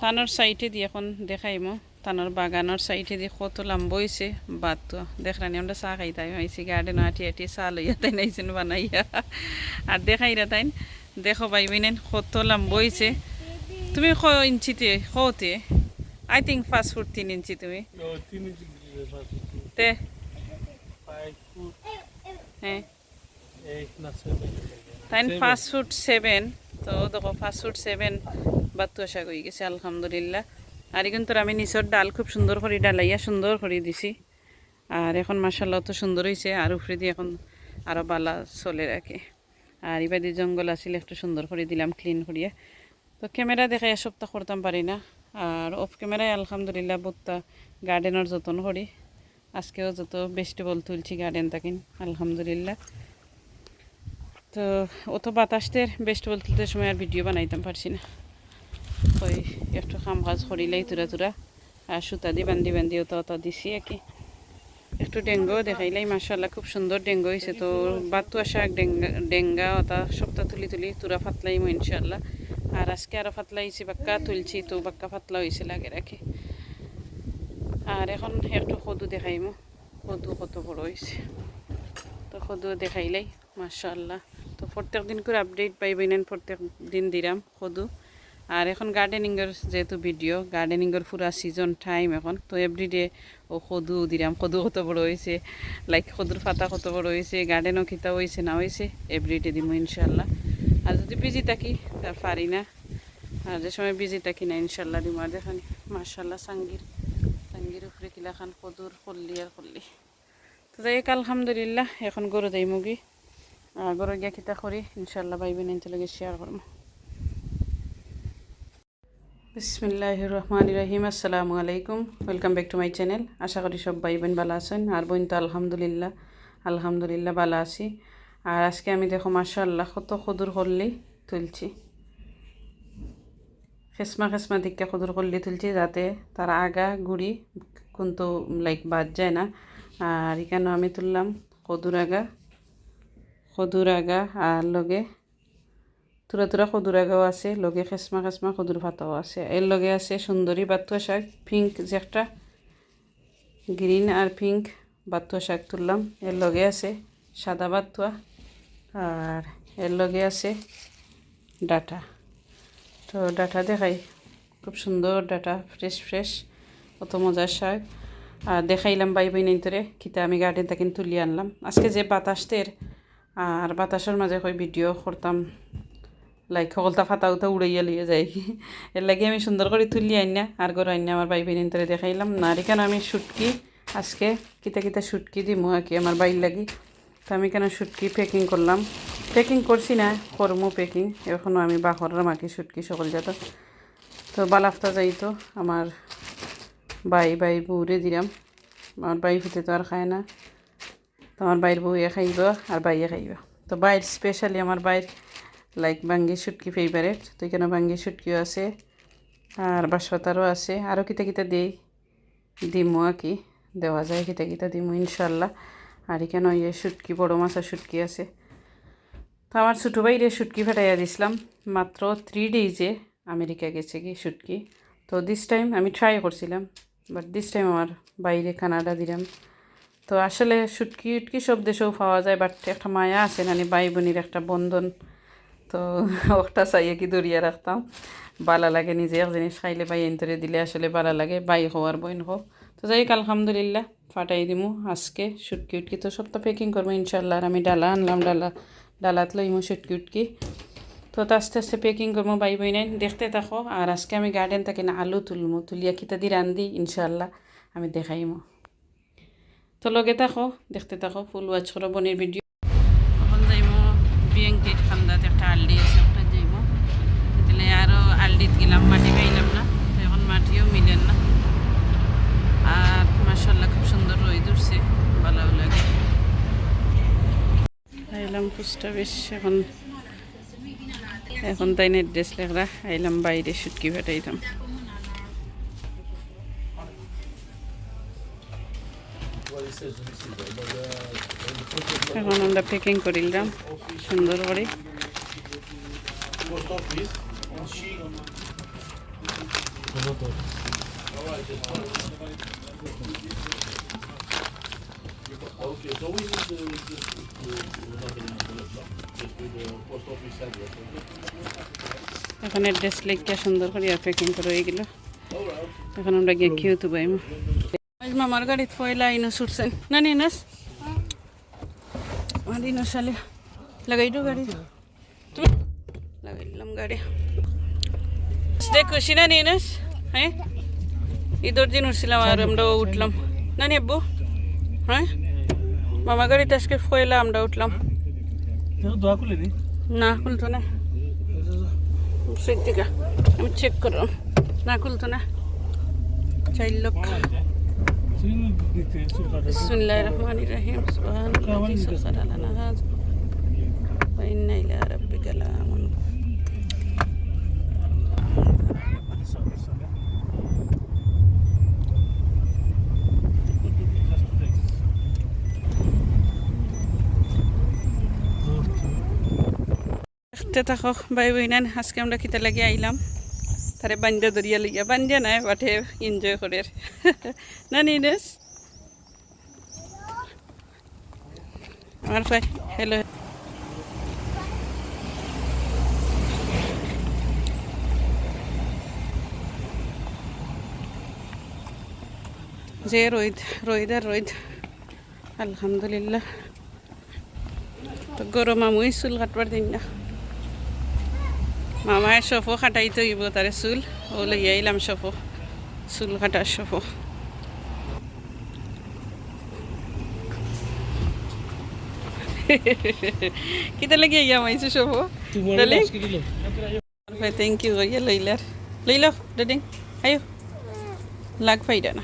তানোর সাইডে দিয়ে এখন দেখাইমো। তানোর বাগানোর সাইডে দিয়ে কত লম্বা হয়েছে বাদ তো দেখলানি আমরা চা খাইতাই আইসি গার্ডেন আটি আটি চা লইয়া তাই নাইছেন বানাইয়া। আর দেখাইরা তাই দেখো পাইবি নেন কত লম্বা হয়েছে তুমি ক ইঞ্চিতে কতে? আই থিঙ্ক ফাস্ট ফুড তিন ইঞ্চি তুমি। তে। হ্যাঁ। তাই ফাস্ট ফুড সেভেন তো দেখো ফাস্ট ফুড সেভেন বাত্তু আশা হয়ে গেছে, আলহামদুলিল্লাহ। আর তোর আমি নিচর ডাল খুব সুন্দর করে ডালাইয়া সুন্দর করে দিছি। আর এখন মাসাল্লাহ তো সুন্দর হয়েছে আর উপরে দিয়ে এখন আরও বালা চলে রাখে আর ইবাদি জঙ্গল আসলে একটু সুন্দর করে দিলাম ক্লিন করিয়া। তো ক্যামেরা দেখাই সপ্তাহ করতাম পারি না। আর অফ ক্যামেরায় আলহামদুলিল্লাহ বুত্তা গার্ডেনের যত্ন করি, আজকেও যত ভেজিটেবল তুলছি গার্ডেন থাকেন, আলহামদুলিল্লাহ। তো অত বাতাসদের ভেজিটেবল তুলতে সময় আর ভিডিও বানাইতাম পারছি না। ওই একটু কাম কাজ করিলাই তুরা তুরা, আর সুতা দিয়ে বান্ধি বান্ধি অত অত দিছি আর কি। একটু ডেঙ্গু দেখাইলাই মাসাল্লাহ খুব সুন্দর ডেঙ্গু হয়েছে তো, বাতু শাক ডেঙ্গা ডেঙ্গা অতা সপ্তাহ তুলি তুলি তুরা ফাতলাইমো ইনশাল্লাহ আর আজকে আরও ফাতলা হয়েছি বাক্কা তুলছি তো বাক্কা ফাতলা হয়েছে লাগে রাখি আর এখন একটু সদু দেখাইমো সদু কত বড় হয়েছে তো সদু দেখাইলাই মাশাল্লাহ তো প্রত্যেক দিন করে আপডেট পাইবেন প্রত্যেক দিন দিলাম সদু আর এখন গার্ডেনিংয়ের যেহেতু ভিডিও গার্ডেনিংয়ের পুরা সিজন টাইম এখন, তো এভরিডে ও সদু দিলাম, সদু কত বড় হয়েছে লাইক সদুর পাতা কত বড় হয়েছে গার্ডেনও খিতা হয়েছে না হয়েছে এভরিডে দিব ইনশাল্লাহ আর যদি বিজি থাকি তার পারি না। আর যে সময় বিজি থাকি না ইনশাল্লাহ দিব আর দেখানি মার্শাল্লাহ সাঙ্গির সাঙ্গির উপরে কিলা খান, সদুর করলি আর করলি। তো যাই আলহামদুলিল্লাহ, এখন গরু যাই মুগি। গরু গিয়া খিতা করি ইনশাল্লাহ ভাইবেন এনচলগে শেয়ার করব বিসমিল্লাহ রহমান রহিম আসসালামু আলাইকুম welcome back to my channel. আশা করি সব ভাই বোন ভালো আছেন, আর বোন তো আলহামদুলিল্লাহ আলহামদুলিল্লাহ ভালো আছি। আর আজকে আমি দেখো মাশাল্লাহ কত সদুর করলি তুলছি। খেসমা খেসমা দিককে সদুর করলি তুলছি যাতে তার আগা গুড়ি কিন্তু লাইক বাদ যায় না। আর এখানে আমি তুললাম কদুর আগা কদুর আগা আর লগে তুরা তুরা কদুর আগাও আছে, লগে খেসমা খেসমা কদুর ভাতাও আছে। এর লগে আছে সুন্দরী বাতুয়া শাক পিঙ্ক যে একটা গ্রিন আর পিঙ্ক বাতুয়া শাক তুললাম। এর লগে আছে সাদা বাতুয়া আর এর লগে আছে ডাটা। তো ডাটা দেখাই, খুব সুন্দর ডাটা ফ্রেশ ফ্রেশ কত মজার শাক। আর দেখাইলাম বাই বই নেইতরে খিতা আমি গার্ডেন থেকে তুলি আনলাম। আজকে যে বাতাসদের আর বাতাসের মাঝে কই ভিডিও করতাম লাইক সকলটা ফাটা উঠা উড়াইয়া লিয়ে যাই। এর লাগে আমি সুন্দর করে তুলি আইন, আর গরু আইন আমার বাই বেরিন তারা দেখাইলাম। না, আর কেন আমি শুটকি আজকে কিতা কিতা শুটকি দিমু আর কি আমার বাইর লাগি। তো আমি কেন শুটকি প্যাকিং করলাম। প্যাকিং করছি না, করমু প্যাকিং এখনও আমি বাহরের মাকে শুটকি সকল যাত তো বালাফতা যাইতো আমার বাই বাই বউরে দিলাম। আমার বাই ফুটে তো আর খায় না। তো আমার বাইর বউয়ে খাইব, আর বাইয়ে খাইব। তো বাইর স্পেশালি আমার বাইর লাইক বাঙ্গি শুটকি ফেভারেট তো এখানে বাঙ্গি শুটকিও আছে, আর বাঁশপাতারও আছে। আরও কিতা কিতা দিই, দিমু আর কি, দেওয়া যায় কিতা কিতা দিমু ইনশাল্লাহ আর এখানে ওই শুটকি, বড়ো মাছের শুটকি আছে। তো আমার ছোটো বাইরে শুটকি ফেটাইয়া দিছিলাম, মাত্র থ্রি ডেজে আমেরিকা গেছে কি শুটকি। তো দিস টাইম আমি ট্রাই করছিলাম বাট দিস টাইম আমার বাইরে কানাডা দিলাম। তো আসলে শুটকি উটকি সব দেশেও পাওয়া যায় বাট একটা মায়া আছে নানি ভাই বোনের একটা বন্ধন। তো ওটা চাইয়ে কি দরিয়া রাখতাম বালা লাগে নিজে এক জিনিস খাইলে বাই এন্তরে দিলে আসলে বালা লাগে, বাই হো আর বইন হো তো যাই হোক, আলহামদুলিল্লাহ, ফাটাই দিমু আজকে শুটকি উটকি। তো সবটা প্যাকিং করব ইনশাল্লাহ আর আমি ডালা আনলাম, ডালা, ডালাত লইমু শুটকি উটকি। তো তো আস্তে আস্তে প্যাকিং করব, বাই বই নাই দেখতে থাকো, আর আজকে আমি গার্ডেন থাকি না আলু তুলমু তুলিয়া খিতা দি রান্ধি ইনশাল্লাহ আমি দেখাইমু। তো লগে থাকো, দেখতে থাকো, ফুল ওয়াচ করো, বনির ভিডিও এখন যাইমু বিয়াঙ্কির খান্দাত একটা আলডি আছে ওটা যাইমু তাহলে আরও আলডিত গেলাম মাটি খাইলাম না তো এখন মাটিও মিলেন না আর মাসাল্লাহ খুব সুন্দর রই উঠছে ভালো লাগে আইলাম ফুসটা বেশ, এখন এখন তাই ড্রেস লেখরা আইলাম বাইরে সুটকি ফাটাইতাম। এখন আমরা প্যাকিং করিলাম সুন্দর করে। হলো তো Okay, so we need to, to, to, nothing else, just do the post office address. এখন অ্যাড্রেস লিখে সুন্দর করে প্যাকিং করে এগুলো Alright. এখন আমরা গিয়ে খেয়ে তো পাইম আজ মামার গাড়িত ফয়লা ইনো ছুটছেন না নি ইনস? আমার ইনো সালে লাগাই দো গাড়ি। লাগাই দিলাম গাড়ি। দেখ খুশি না নি ইনস? হ্যাঁ? ঈদর দিন উঠছিলাম আর আমরা উঠলাম। না নি আব্বু? হ্যাঁ? মামা গাড়িতে আজকে ফয়লা আমরা উঠলাম। নি? খুলতো না। সেট থেকে আমি চেক করলাম। না খুলতো না। চার লক্ষ। চুল রহমান রহিম। কাটা দেখতে থাকো ভাই বইনান আজকে আমরা কিতা লাগে আইলাম। তারে বান্ধা দরিয়া লইয়া বান্ধা নাই বাটে এনজয় করে না নিনেস আমার ভাই হ্যালো যে রোদ রোদ আর রোদ আলহামদুলিল্লাহ। তো গরম আমুই চুল কাটবার দিন না। মামায় সফো কাটাই তৈব তারে চুল। ও লইয়া আইলাম সফো চুল কাটার সফো কিতা লাগি ইয়া মাইছে সফো থ্যাংক ইউ লইলার। লইল ডাডিং আয়ো লাগ ফাইডা না।